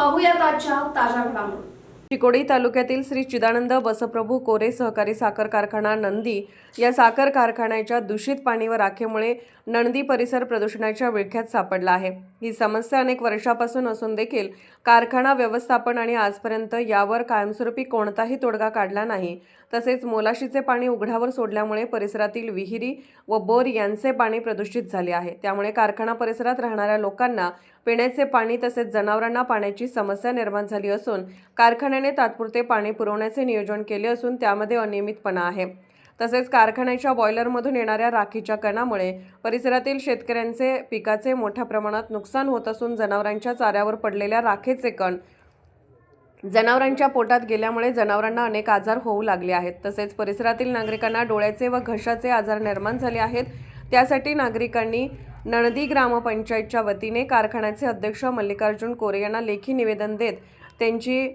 पाहूयात आजच्या ताज्या घडामोडी. चिकोडी तालुक्यातील श्री चिदानंद बसप्रभू कोरे सहकारी साखर कारखाना नंदी या साखर कारखान्याच्या दूषित पाणी व राखेमुळे नंदी परिसर प्रदूषणाच्या विळख्यात सापडला आहे. ही समस्या अनेक वर्षापासून असून देखील कारखाना व्यवस्थापन आणि आजपर्यंत यावर कायमस्वरूपी कोणताही तोडगा काढला नाही. तसेच मोलाशीचे पाणी उघड्यावर सोडल्यामुळे परिसरातील विहिरी व बोर यांचे पाणी प्रदूषित झाले आहे. त्यामुळे कारखाना परिसरात राहणाऱ्या लोकांना पिण्याचे पाणी तसेच जनावरांना पाण्याची समस्या निर्माण झाली असून कारखान्या कारखान्याने तात्पुरते पाणी पुरवण्याचे नियोजन केले असून त्यामध्ये अनियमितपणा आहे. तसेच कारखान्याच्या बॉयलरमधून येणाऱ्या राखीच्या कणामुळे परिसरातील शेतकऱ्यांचे पिकाचे मोठ्या प्रमाणात नुकसान होत असून जनावरांच्या चाऱ्यावर पडलेल्या राखेचे कण जनावरांच्या पोटात गेल्यामुळे जनावरांना अनेक आजार होऊ लागले आहेत. तसेच परिसरातील नागरिकांना डोळ्याचे व घशाचे आजार निर्माण झाले आहेत. त्यासाठी नागरिकांनी नणदी ग्रामपंचायतच्या वतीने कारखान्याचे अध्यक्ष मल्लिकार्जुन कोरे यांना लेखी निवेदन देत त्यांची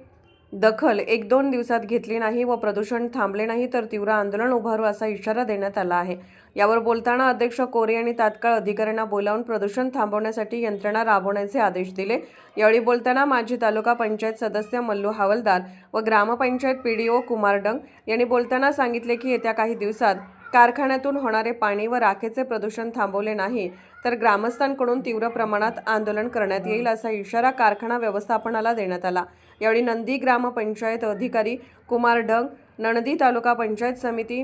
दखल एक दोन दिवसात घेतली नाही व प्रदूषण थांबले नाही तर तीव्र आंदोलन उभारू असा इशारा देण्यात आला आहे. यावर बोलताना अध्यक्ष कोरे यांनी तात्काळ अधिकाऱ्यांना बोलावून प्रदूषण थांबवण्यासाठी यंत्रणा राबवण्याचे आदेश दिले. यावेळी बोलताना माजी तालुका पंचायत सदस्य मल्लू हवलदार व ग्रामपंचायत पीडीओ कुमार डंग यांनी बोलताना सांगितले की येत्या काही दिवसात कारखान्यातून होणारे पाणी व राखेचे प्रदूषण थांबवले नाही तर ग्रामस्थांकडून तीव्र प्रमाणात आंदोलन करण्यात येईल असा इशारा कारखाना व्यवस्थापनाला देण्यात आला. यावेळी नंदी ग्रामपंचायत अधिकारी कुमार डंग नणदी तालुका पंचायत समिती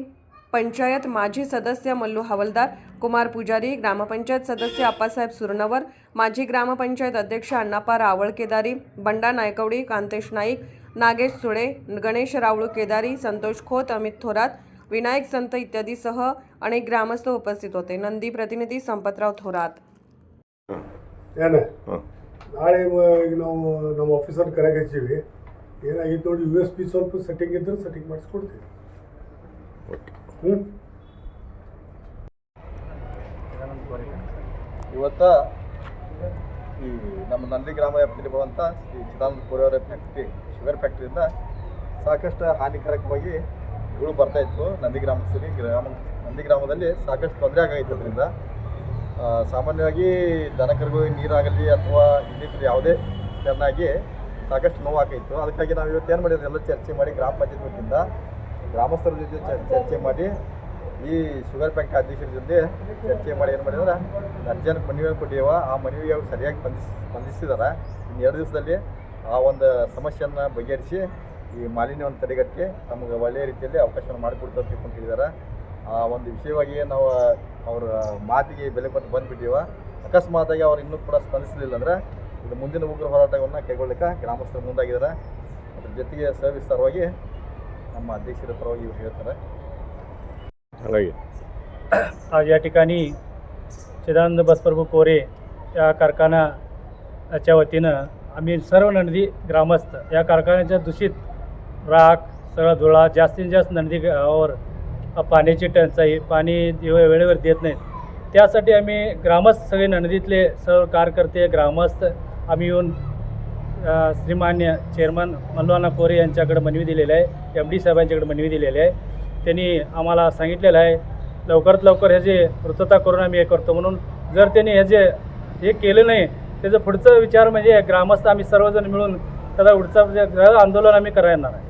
पंचायत माजी सदस्य मल्लू हवलदार कुमार पुजारी ग्रामपंचायत सदस्य आप्पासाहेब सुरनवर माजी ग्रामपंचायत अध्यक्ष अण्णापा रावळ केदारी बंडा नायकवडी कांतेश नाईक नागेश सुळे गणेश रावळू केदारी संतोष खोत अमित थोरात विनायक संत इत्यादीसह अनेक ग्रामस्थ उपस्थित होते. नंदी प्रतिनिधी संपतराव थोरात. ನಾಳೆ ಈಗ ನಾವು ನಮ್ಮ ಆಫೀಸರ್ ಕರೆಗೆ ಹಚ್ಚೀವಿ. ಏನಾಗಿತ್ತು ನೋಡಿ ಯು ಎಸ್ ಪಿ ಸ್ವಲ್ಪ ಸೆಟ್ಟಿಂಗ್ ಇದ್ದರೆ ಸೆಟ್ಟಿಂಗ್ ಮಾಡಿಸ್ಕೊಡ್ತೀವಿ. ಹ್ಞೂ ಇವತ್ತ ಈ ನಮ್ಮ ನಂದಿ ಗ್ರಾಮ ವ್ಯಾಪ್ತಿಯಲ್ಲಿ ಬರುವಂಥ ಶ್ರೀ ಚಿದಾನಂದ ಕೋರೆಯವರ ಫ್ಯಾಕ್ಟ್ರಿ ಶುಗರ್ ಫ್ಯಾಕ್ಟ್ರಿಯಿಂದ ಸಾಕಷ್ಟು ಹಾನಿಕಾರಕವಾಗಿ ಧೂಳು ಬರ್ತಾ ಇತ್ತು. ನಂದಿ ಗ್ರಾಮದಲ್ಲಿ ಗ್ರಾಮ ನಂದಿ ಗ್ರಾಮದಲ್ಲಿ ಸಾಕಷ್ಟು ತೊಂದರೆ ಆಗೈತೆ ಅದರಿಂದ ಸಾಮಾನ್ಯವಾಗಿ ದನಕರುಗಳಿಗೆ ನೀರಾಗಲಿ ಅಥವಾ ಇನ್ನಿತರ ಯಾವುದೇ ಚೆನ್ನಾಗಿ ಸಾಕಷ್ಟು ನೋವಾಗೈತು ಅದಕ್ಕಾಗಿ ನಾವು ಇವತ್ತು ಏನು ಮಾಡಿದ್ರೆ ಎಲ್ಲ ಚರ್ಚೆ ಮಾಡಿ ಗ್ರಾಮ ಪಂಚಾಯತ್ ವತಿಯಿಂದ ಗ್ರಾಮಸ್ಥರ ಜೊತೆ ಚರ್ಚೆ ಮಾಡಿ ಈ ಶುಗರ್ ಬ್ಯಾಂಕ್ ಅಧ್ಯಕ್ಷರ ಜೊತೆ ಚರ್ಚೆ ಮಾಡಿ ಏನು ಮಾಡಿದ್ರೆ, ಅರ್ಜೆಂಟ್ ಮನವಿ ಕೊಟ್ಟಿವ. ಆ ಮನವಿಗೆ ಅವ್ರು ಸರಿಯಾಗಿ ಸ್ಪಂದಿಸ್ ಸ್ಪಂದಿಸಿದಾರೆ ಇನ್ನು ಎರಡು ದಿವಸದಲ್ಲಿ ಆ ಒಂದು ಸಮಸ್ಯೆಯನ್ನು ಬಗೆಹರಿಸಿ ಈ ಮಾಲಿನ್ಯವನ್ನು ತಡೆಗಟ್ಟಿ ನಮಗೆ ಒಳ್ಳೆಯ ರೀತಿಯಲ್ಲಿ ಅವಕಾಶವನ್ನು ಮಾಡಿಕೊಡ್ತಾರೆ ತಿಳ್ಕೊಂಡಿದ್ದಾರೆ ಆ ಒಂದು ವಿಷಯವಾಗಿ ನಾವು ಅವ್ರ ಮಾತಿಗೆ ಬೆಲೆ ಕೊಟ್ಟು ಬಂದ್ಬಿಟ್ಟಿವ. ಅಕಸ್ಮಾತಾಗಿ ಅವ್ರು ಇನ್ನೂ ಕೂಡ ಸ್ಪಂದಿಸಲಿಲ್ಲ ಅಂದರೆ ಇದು ಮುಂದಿನ ಉಗ್ರ ಹೋರಾಟವನ್ನು ಕೈಗೊಳ್ಳಲಿಕ್ಕೆ ಗ್ರಾಮಸ್ಥರು ಮುಂದಾಗಿದ್ದಾರೆ. ಅದ್ರ ಜೊತೆಗೆ ಸವಿಸ್ತಾರವಾಗಿ ನಮ್ಮ ಅಧ್ಯಕ್ಷರ ಪರವಾಗಿ ಇವ್ರು ಹೇಳ್ತಾರೆ. ಹಾಗಾಗಿ. ಯಾ या ठिकाणी चिदानंद ಕೋರಿ ಯಾ या कारखानाच्या वतीनं आम्ही सर्व ನಂದಿ ಗ್ರಾಮಸ್ಥ. ಯಾ कारखान्याच्या दूषित ರಾಕ್ सरळ धुळा ಜಾಸ್ತಿ ಜಾಸ್ತಿ ನಂದಿ ಅವ್ರು पाण्याची टंचाई पाणी वेळेवर देत नाहीत. त्यासाठी आम्ही ग्रामस्थ सगळे नंदीतले सर्व कार्यकर्ते ग्रामस्थ आम्ही येऊन श्रीमान्य चेअरमन मल्लवाना कोरे यांच्याकडे मनवी दिलेली आहे एम डी साहेबांच्याकडे मनवी दिलेली आहे. त्यांनी आम्हाला सांगितलेलं आहे लवकरात लवकर ह्याची पूर्तता करून आम्ही हे करतो. म्हणून जर त्यांनी ह्याचे हे केलं नाही त्याचं पुढचं विचार म्हणजे ग्रामस्थ आम्ही सर्वजण मिळून त्याचा पुढचा आंदोलन आम्ही करणार आहे.